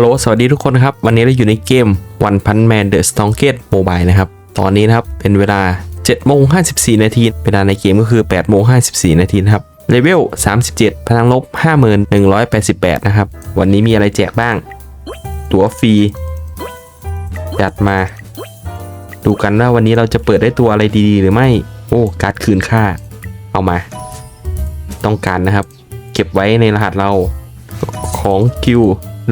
ฮัลโหลสวัสดีทุกคนครับ วันนี้เราอยู่ในเกม One Punch Man The Strongest Mobile นะครับ ตอนนี้นะครับ เป็นเวลา7โมง54 นาที เวลาในเกมก็คือ8โมง54 นาทีนะครับ เลเวล 37 พลังลบ 5188 นะครับ วันนี้มีอะไรแจกบ้าง ตั๋วฟรี จัดมา ดูกันว่าวันนี้เราจะเปิดได้ตัวอะไรดีๆ หรือไม่ โอ้ การ์ดคืนค่า เอามา ต้องการนะครับ เก็บไว้ในรหัสเรา ของคิว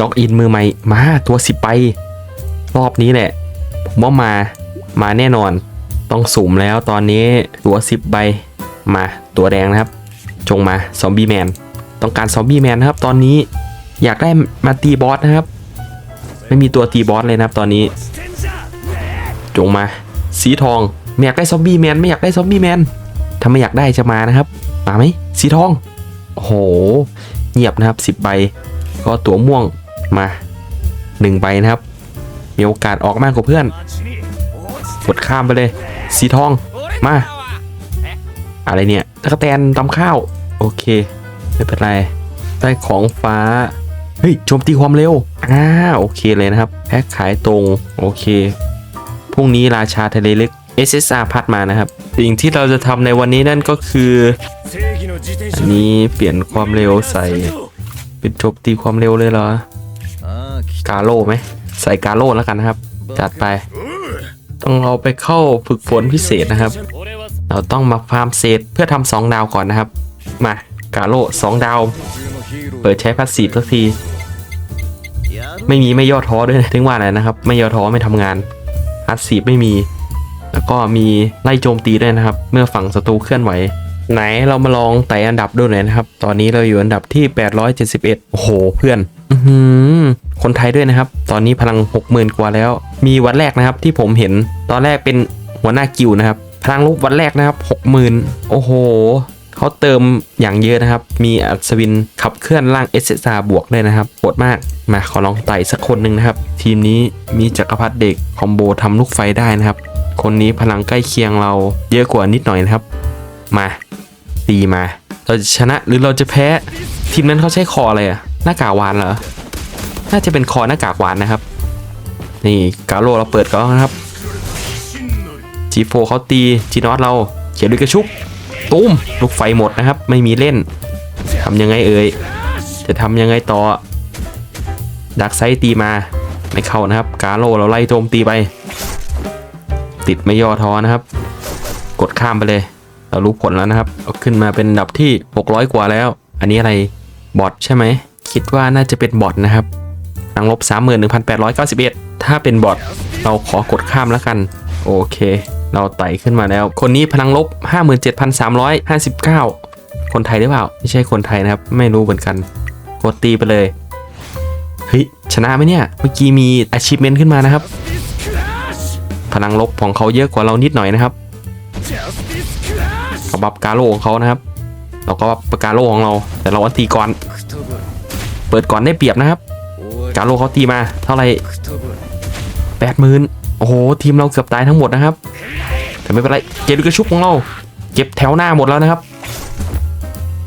ล็อกอินมือใหม่มาตัวสิบใบรอบนี้แหละผมว่ามามาแน่นอน ต้องสุ่มแล้วตอนนี้ตัวสิบใบมาตัวแดงนะครับ จงมาซอมบี้แมนต้องการซอมบี้แมนนะครับตอนนี้อยากได้มาตีบอสนะครับ ไม่มีตัวตีบอสเลยนะครับตอนนี้ จงมา สีทองไม่อยากได้ซอมบี้แมนไม่อยากได้ซอมบี้แมนถ้าไม่อยากได้จะมานะครับมาไหมสีทองโอ้โหเงียบนะครับสิบใบก็ตัวม่วง มาหนึ่งใบนะครับ มีโอกาสออกมากกว่าเพื่อน กดข้ามไปเลย สีทอง มา อะไรเนี่ยตะกแตนตำข้าว โอเค ไม่เป็นไร ได้ของฟ้า เฮ้ยโจมตีความเร็ว อ่า โอเคเลยนะครับ แพ็คขายตรง โอเค พรุ่งนี้ราชาทะเลเลึก SSR พัดมานะครับ สิ่งที่เราจะทำในวันนี้นั่นก็คือ อันนี้เปลี่ยนความเร็วใส่ เป็นโจมตีความเร็วเลยเหรอ กาโลไหมใส่กาโลแล้วกันนะครับ จัดไป ต้องเอาไปเข้าฝึกฝนพิเศษนะครับ เราต้องมาฟาร์มเศษเพื่อทำสองดาวก่อนนะครับ มากาโล่สองดาว เปิดใช้พัสซีฟสักที ไม่มีไม่ย่อท้อด้วยนะถึงว่าอะไรนะครับ ไม่ย่อท้อไม่ทำงานพัสซีฟไม่มี แล้วก็มีไล่โจมตีด้วยนะครับ เมื่อฝั่งศัตรูเคลื่อนไหวไหนเรามาลองไต่อันดับดูหน่อยนะครับ ตอนนี้เราอยู่อันดับที่ 871 โอ้โห เพื่อน หือคนไทยด้วยนะครับ ตอนนี้พลัง 60,000 กว่าแล้ว มีวันแรกนะครับที่ผมเห็น ตอนแรกเป็นหัวหน้ากิวนะครับ พลังลบวันแรกนะครับ60,000 โอ้โห เขาเติมอย่างเยอะนะครับ มีอัศวินขับเคลื่อนร่าง SSR บวกด้วยนะครับโหดมาก มาขอลองไต่สักคนหนึ่งนะครับ ทีมนี้มีจักรพรรดิเด็กคอมโบทำลูกไฟได้นะครับ คนนี้พลังใกล้เคียงเราเยอะกว่านิดหน่อยนะครับ มาตีมา เราจะชนะหรือเราจะแพ้ ทีมนั้นเขาใช้คออะไรอะหน้ากากวานเหรอ น่าจะเป็นคอหน้ากากหวานนะครับ นี่กาโลเราเปิดก่อนนะครับ G4 เขาตีจีนอตเราเขียนด้วยกระชุบตุ้มลูกไฟหมดนะครับ ไม่มีเล่นทำยังไงเอ่ยจะทำยังไงต่อดักไซตีมาไม่เข้านะครับ กาโลเราไล่โจมตีไป ติดไม่ย่อท้อนะครับ กดข้ามไปเลย เรารู้ผลแล้วนะครับเอาขึ้นมาเป็นอันดับที่ 600 กว่าแล้ว อันนี้อะไรบอทใช่ไหมคิดว่าน่าจะเป็นบอทนะครับ พลังลบ 31,891 ถ้าเป็นบอทเราขอกดข้ามแล้วกัน โอเค เราไต่ขึ้นมาแล้ว คนนี้พลังลบ 57,359 คนไทยหรือเปล่า ไม่ใช่คนไทยนะครับ ไม่รู้เหมือนกัน กดตีไปเลย เฮ้ย ชนะไหมเนี่ย เมื่อกี้มี achievement ขึ้นมานะครับ พลังลบของเขาเยอะกว่าเรานิดหน่อยนะครับกับบับกาโลของเขานะครับเราก็บับกาโลของเรา แต่เราอันตีก่อน เปิดก่อนได้เปรียบนะครับ กาโลเขาตีมา เท่าไหร่แปดหมื่นโอ้โห ทีมเราเกือบตายทั้งหมดนะครับ แต่ไม่เป็นไร เกลิกระชุบของเรา เก็บแถวหน้าหมดแล้วนะครับ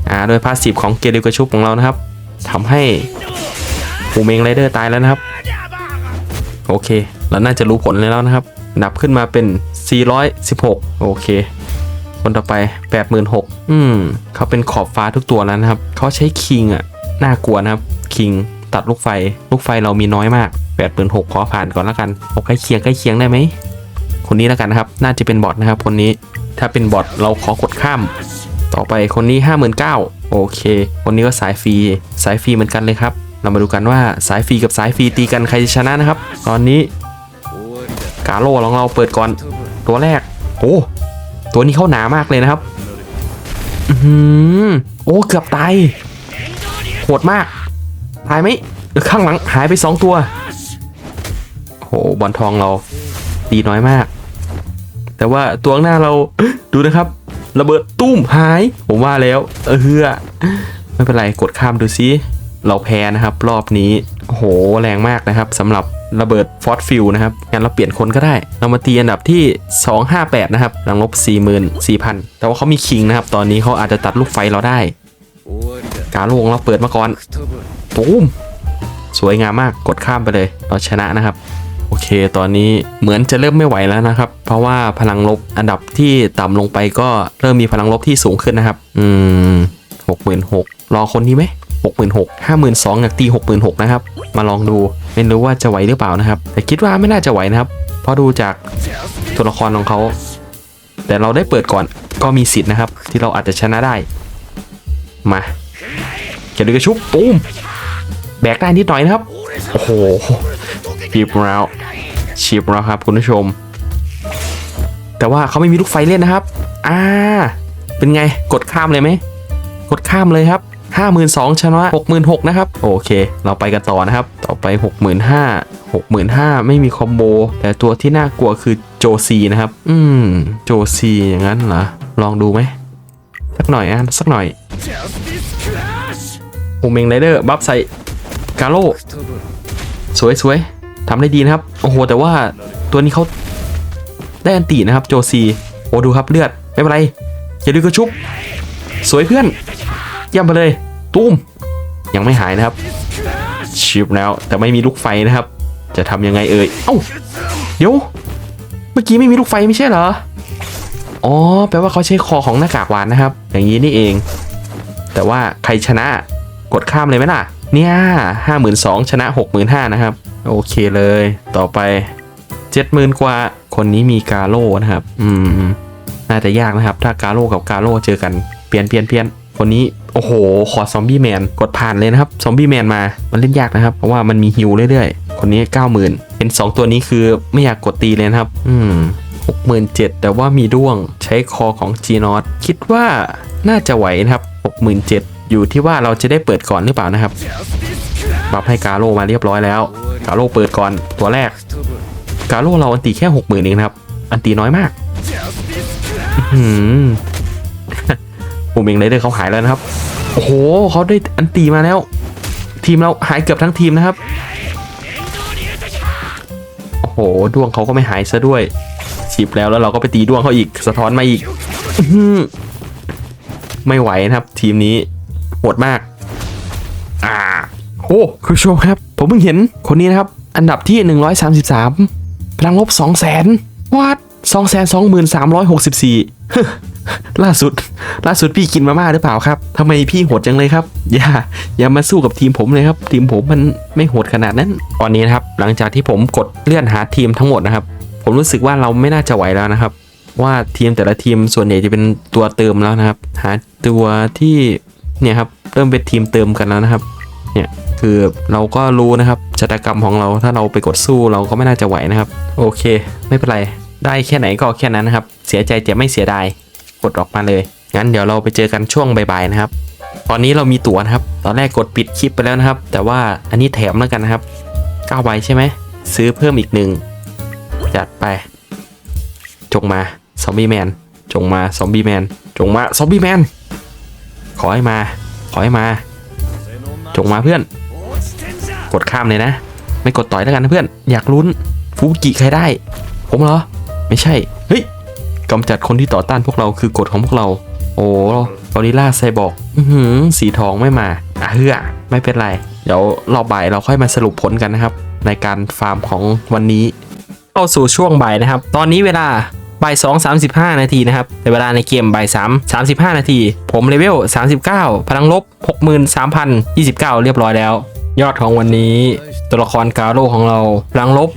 อ่า โดยพาสซีฟของเกลิกระชุบของเรานะครับทำให้ปูเมงไรเดอร์ตายแล้วนะครับ โอเค เราน่าจะรู้ผลเลยแล้วนะครับ นับขึ้นมาเป็น 416 โอเค คนต่อไป 86,000อืม เขาเป็นขอบฟ้าทุกตัวแล้วนะครับ เขาใช้คิงอะน่ากลัวนะครับ คิง ตัดลูกไฟ ลูกไฟเรามีน้อยมาก86,000ขอผ่านก่อนแล้วกันเอาใกล้เคียงใกล้เคียงได้ไหมคนนี้แล้วกันนะครับ น่าจะเป็นบอทนะครับ คนนี้ถ้าเป็นบอทเราขอกดข้าม ต่อไปคนนี้ 59,000โอเค คนนี้ก็สายฟรีสายฟรีเหมือนกันเลยครับ เรามาดูกันว่าสายฟรีกับสายฟรีตีกันใครจะชนะนะครับ ตอนนี้กาโลของเราเปิดก่อนตัวแรกโอ้ตัวนี้เข้าหนามากเลยนะครับอือหือโอ้เกือบตายโหดมาก ตายไหมข้างหลังหายไปสองตัวโหบอลทองเราตีน้อยมาก แต่ว่าตัวหน้าเราดูนะครับ ระเบิดตุ้มหายผมว่าแล้ว เออเฮือไม่เป็นไรกดข้ามดูซิเราแพ้นะครับ รอบนี้โอ้โหแรงมากนะครับสำหรับระเบิดฟอสฟิลนะครับงั้นเราเปลี่ยนคนก็ได้ เรามาตีอันดับที่ 258 นะครับหลังลบ 44,000 แต่ว่าเขามีคิงนะครับ ตอนนี้เขาอาจจะตัดลูกไฟเราได้ การลงเราเปิดมาก่อนตูมสวยงามมากกดข้ามไปเลย เราชนะนะครับ โอเค ตอนนี้เหมือนจะเริ่มไม่ไหวแล้วนะครับ เพราะว่าพลังลบอันดับที่ต่ำลงไปก็เริ่มมีพลังลบที่สูงขึ้นนะครับ อืมหกหมื่นหกรอคนนี้ไหมหกหมื่นหกห้าหมื่นสองอยากตีหกหมื่นหกนะครับ มาลองดูไม่รู้ว่าจะไหวหรือเปล่านะครับ แต่คิดว่าไม่น่าจะไหวนะครับ เพราะดูจากตัวละครของเขา แต่เราได้เปิดก่อนก็มีสิทธิ์นะครับ ที่เราอาจจะชนะได้ มาเขียนด้วยกระชุบตูมแบกได้นิดหน่อยนะครับ โอ้โหชีบแล้วชีบแล้วครับคุณผู้ชม แต่ว่าเขาไม่มีลูกไฟเล่นนะครับ อ่า เป็นไงกดข้ามเลยไหม กดข้ามเลยครับ52,000ชนะ66,000นะครับ โอเค เราไปกันต่อนะครับ ต่อไป 65,000 65,000 ไม่มีคอมโบ แต่ตัวที่น่ากลัวคือโจซีนะครับ อืม โจซีอย่างนั้นเหรอ ลองดูไหม สักหน่อยอะสักหน่อยโอเมงไรเดอร์บัฟใส่กาโลสวยสวยทำได้ดีนะครับ โอ้โห แต่ว่าตัวนี้เขาได้อันตีนะครับ โจซี โอ้ดูครับเลือด ไม่เป็นไร อย่าดื้อกระชุบ สวยเพื่อนย่ำไปเลย ตุ้ม ยังไม่หายนะครับ ชิปแล้ว แต่ไม่มีลูกไฟนะครับ จะทำยังไงเอ่ย เอ้า เดี๋ยว เมื่อกี้ไม่มีลูกไฟไม่ใช่เหรอ อ๋อ แปลว่าเขาใช้คอของหน้ากากหวานนะครับ อย่างนี้นี่เอง แต่ว่าใครชนะกดข้ามเลยไหมล่ะ เนี่ยห้าหมื่นสองชนะหกหมื่นห้านะครับ โอเคเลย ต่อไปเจ็ดหมื่นกว่า คนนี้มีกาโร่นะครับ อืม น่าจะยากนะครับ ถ้ากาโร่กับกาโร่เจอกัน เปลี่ยนเปลี่ยนเปลี่ยนคนนี้ โอ้โห ขอซอมบี้แมน กดผ่านเลยนะครับ ซอมบี้แมนมา มันเล่นยากนะครับ เพราะว่ามันมีฮิวเรื่อยๆ คนนี้90,000เห็น2ตัวนี้คือไม่อยากกดตีเลยนะครับ อืม 67,000 แต่ว่ามีด้วงใช้คอของ g n o t คิดว่าน่าจะไหวนะครับ 67,000 อยู่ที่ว่าเราจะได้เปิดก่อนหรือเปล่านะครับบัฟให้กาโลมาเรียบร้อยแล้ว กาโลเปิดก่อนตัวแรก กาโลเราอันตีแค่ 60,000เองครับ อันตีน้อยมากหืมผมเองเลยเดอร์เขาหายแล้วนะครับ โอ้โหเขาได้อันตีมาแล้ว ทีมเราหายเกือบทั้งทีมนะครับ โอ้โหดวงเขาก็ไม่หายซะด้วย ฉีบแล้วแล้วเราก็ไปตีดวงเขาอีกสะท้อนมาอีกไม่ไหวนะครับ ทีมนี้โหดมาก อ่าโอ้คุณผู้ชมครับ ผมเพิ่งเห็นคนนี้นะครับ อันดับที่ 133พลังลบ2 0 0 0 0 0วัด2 2 3 6 4 ล่าสุด ล่าสุดพี่กินมาม่าหรือเปล่าครับทำไมพี่โหดจังเลยครับ อย่า อย่ามาสู้กับทีมผมเลยครับ ทีมผมมันไม่โหดขนาดนั้น ตอนนี้นะครับ หลังจากที่ผมกดเลื่อนหาทีมทั้งหมดนะครับ ผมรู้สึกว่าเราไม่น่าจะไหวแล้วนะครับ ว่าทีมแต่ละทีมส่วนใหญ่จะเป็นตัวเติมแล้วนะครับ หาตัวที่เนี่ยครับเริ่มเป็นทีมเติมกันแล้วนะครับ เนี่ยคือเราก็รู้นะครับชะตากรรมของเราถ้าเราไปกดสู้เราก็ไม่น่าจะไหวนะครับ โอเค ไม่เป็นไรได้แค่ไหนก็แค่นั้นนะครับ เสียใจแต่ไม่เสียดายกดออกมาเลย งั้นเดี๋ยวเราไปเจอกันช่วงบ่ายๆนะครับ ตอนนี้เรามีตั๋วนะครับ ตอนแรกกดปิดคลิปไปแล้วนะครับ แต่ว่าอันนี้แถมแล้วกันนะครับ9ใบใช่ไหมซื้อเพิ่มอีกหนึ่ง จัดไป จงมาซอมบี้แมน จงมาซอมบี้แมน จงมาซอมบี้แมน ขอให้มา ขอให้มา จงมาเพื่อน กดข้ามเลยนะ ไม่กดต่อยแล้วกันนะเพื่อน อยากลุ้น ฟูกิใครได้ ผมเหรอ ไม่ใช่ เฮ้ยกำจัดคนที่ต่อต้านพวกเราคือกฎของพวกเรา โอ้กอริลล่าไซบอร์กอือสีทองไม่มาอะเฮือไม่เป็นไร เดี๋ยวรอบบ่ายเราค่อยมาสรุปผลกันนะครับ ในการฟาร์มของวันนี้ เข้าสู่ช่วงบ่ายนะครับ ตอนนี้เวลาบ่ายสองสามสิบห้านาทีนะครับแต่เวลาในเกมบ่ายสามสามสิบห้านาที ผมเลเวลสามสิบเก้าพลังลบหกหมื่นสามพันยี่สิบเก้าเรียบร้อยแล้ว ยอดของวันนี้ ตัวละครกาโร่ของเราพลังลบ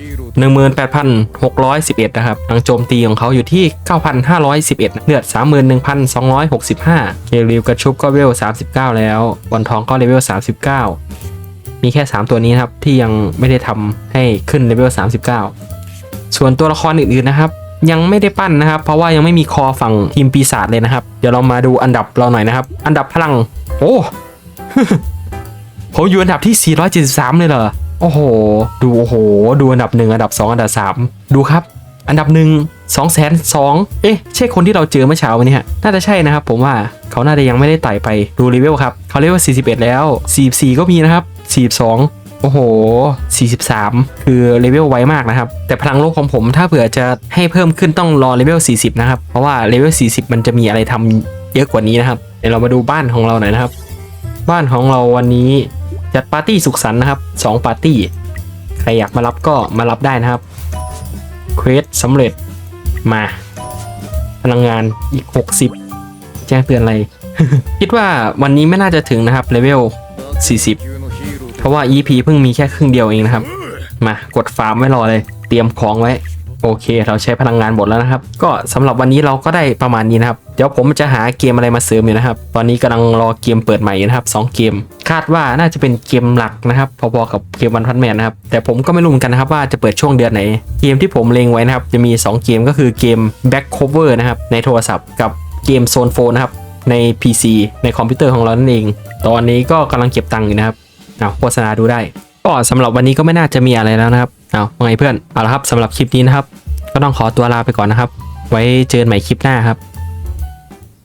18,611 นะครับพลังโจมตีของเขาอยู่ที่ 9,511 เลือด 31,265 เคลิวกระชุบก็เลเวล 39 แล้วบอลทองก็เลเวล 39 มีแค่ 3 ตัวนี้ครับ ที่ยังไม่ได้ทำให้ขึ้นเลเวล 39 ส่วนตัวละครอื่นๆนะครับ ยังไม่ได้ปั้นนะครับ เพราะว่ายังไม่มีคอฝั่งทีมปีศาจเลยนะครับ เดี๋ยวเรามาดูอันดับเราหน่อยนะครับ อันดับพลัง โอ้ผมอยู่อันดับที่ 473 เลยเหรอ โอ้โห ดูโอ้โห ดูอันดับหนึ่งอันดับ 2 อันดับ 3 ดูครับ อันดับหนึ่งสองแสนสองเอ๊ะ ใช่คนที่เราเจอเมื่อเช้าวันนี้ฮะ น่าจะใช่นะครับ ผมว่าเขาน่าจะยังไม่ได้ไต่ไป ดูเลเวลครับ เขาเลเวล41 แล้ว 44 ก็มีนะครับ 42 โอ้โห 43 คือเลเวลไวมากนะครับ แต่พลังโลกของผมถ้าเผื่อจะให้เพิ่มขึ้นต้องรอเลเวล 40 นะครับ เพราะว่าเลเวล 40 มันจะมีอะไรทำเยอะกว่านี้นะครับ เดี๋ยวเรามาดูบ้านของเราหน่อยนะครับ บ้านของเราวันนี้จัดปาร์ตี้สุขสันต์นะครับ 2 ปาร์ตี้ ใครอยากมารับก็มารับได้นะครับ เควสสำเร็จ มา พลังงานอีก 60 แจ้งเตือนอะไร คิดว่าวันนี้ไม่น่าจะถึงนะครับเลเวล 40 เพราะว่า EP เพิ่งมีแค่ครึ่งเดียวเองนะครับ มากดฟาร์มไว้รอเลย เตรียมของไว้ โอเค เราใช้พลังงานหมดแล้วนะครับ ก็สำหรับวันนี้เราก็ได้ประมาณนี้นะครับ เดี๋ยวผมจะหาเกมอะไรมาเสริมอยู่นะครับ ตอนนี้กำลังรอเกมเปิดใหม่อยู่นะครับ 2 เกม คาดว่าน่าจะเป็นเกมหลักนะครับ พอๆกับเกมวันพันแมนนะครับ แต่ผมก็ไม่รู้เหมือนกันนะครับว่าจะเปิดช่วงเดือนไหน เกมที่ผมเล็งไว้นะครับ จะมี 2 เกมก็คือเกม Back Cover นะครับ ในโทรศัพท์กับเกม Zone 4นะครับ ใน PC ในคอมพิวเตอร์ของเรานั่นเอง ตอนนี้ก็กำลังเก็บตังค์อยู่นะครับ เอาโฆษณาดูได้ ก็สำหรับวันนี้ก็ไม่น่าจะมีอะไรแล้วนะครับเอาว่าไงเพื่อนเอาละครับสำหรับคลิปนี้นะครับ ก็ต้องขอตัวลาไปก่อนนะครับ ไว้เจอกันใหม่คลิปหน้าครับ